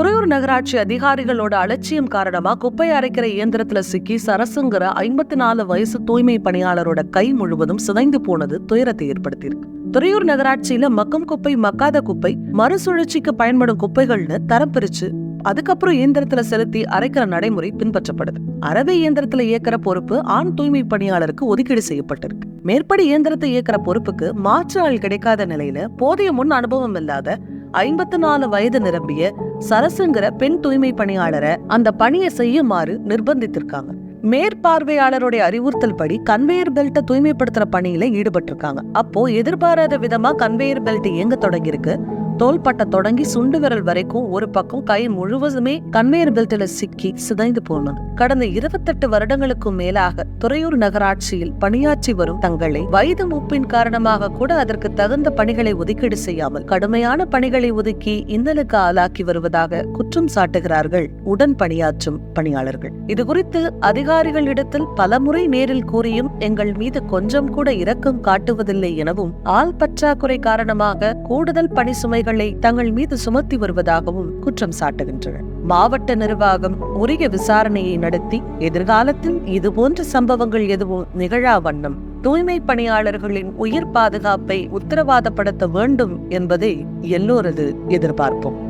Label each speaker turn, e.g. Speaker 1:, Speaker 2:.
Speaker 1: துறையூர் நகராட்சி அதிகாரிகளோட அலட்சியம் காரணமா குப்பை அரைக்கிற இயந்திரத்துல சிக்கி சரசுங்கிற ஐம்பத்தி நாலு வயசு தூய்மை பணியாளரோட கை முழுவதும் சிதைந்து போனது துயரத்தை ஏற்படுத்தியிருக்கு. துறையூர் நகராட்சியில மக்கும் குப்பை மக்காத குப்பை மறுசுழற்சிக்கு பயன்படும் குப்பைகள்னு தரம் பிரிச்சு அதுக்கப்புறம் இயந்திரத்துல செலுத்தி அரைக்கிற நடைமுறை பின்பற்றப்படுது. அரவை இயந்திரத்துல இயக்கிற பொறுப்பு ஆண் தூய்மை பணியாளருக்கு ஒதுக்கீடு செய்யப்பட்டிருக்கு. மேற்படி இயந்திரத்தை இயக்கிற பொறுப்புக்கு மாற்று ஆள் கிடைக்காத நிலையில போதிய முன் அனுபவம் இல்லாத ஐம்பத்தி நாலு வயது நிரம்பிய சரசுங்கிற பெண் தூய்மை பணியாளரை அந்த பணியை செய்யுமாறு நிர்பந்தித்திருக்காங்க. மேற்பார்வையாளருடைய அறிவுறுத்தல் படி கன்வேயர் பெல்ட்டை தூய்மைப்படுத்துற பணியில ஈடுபட்டிருக்காங்க. அப்போ எதிர்பாராத விதமா கன்வேயர் பெல்ட் இயங்க தொடங்கியிருக்கு. தோள்பட்டை தொடங்கி சுண்டு விரல் வரைக்கும் ஒரு பக்கம் கை முழுவதுமே கன்வேயர் பெல்ட்ல சிக்கி சிதைந்து போனது. கடந்த இருபத்தெட்டு வருடங்களுக்கும் மேலாக துறையூர் நகராட்சியில் பணியாற்றி வரும் தங்களை வயது மூப்பின் காரணமாக கூட அதற்கு தகுந்த பணிகளை ஒதுக்கீடு செய்யாமல் கடுமையான பணிகளை ஒதுக்கி இன்னலுக்கு ஆளாக்கி வருவதாக குற்றம் சாட்டுகிறார்கள் உடன் பணியாற்றும் பணியாளர்கள். இது குறித்து அதிகாரிகளிடத்தில் பலமுறை நேரில் கூறியும் எங்கள் மீது கொஞ்சம் கூட இரக்கம் காட்டுவதில்லை எனவும் ஆள் பற்றாக்குறை காரணமாக கூடுதல் பணி சுமைகள் தங்கள் மீது சுமத்தி வருவதாகவும் குற்றம் சாட்டுகின்றனர். மாவட்ட நிர்வாகம் உரிய விசாரணையை நடத்தி எதிர்காலத்தில் இதுபோன்ற சம்பவங்கள் எதுவும் நிகழா வண்ணம் தூய்மை பணியாளர்களின் உயிர் பாதுகாப்பை உத்தரவாதப்படுத்த வேண்டும் என்பதே எல்லோரது எதிர்பார்ப்போம்.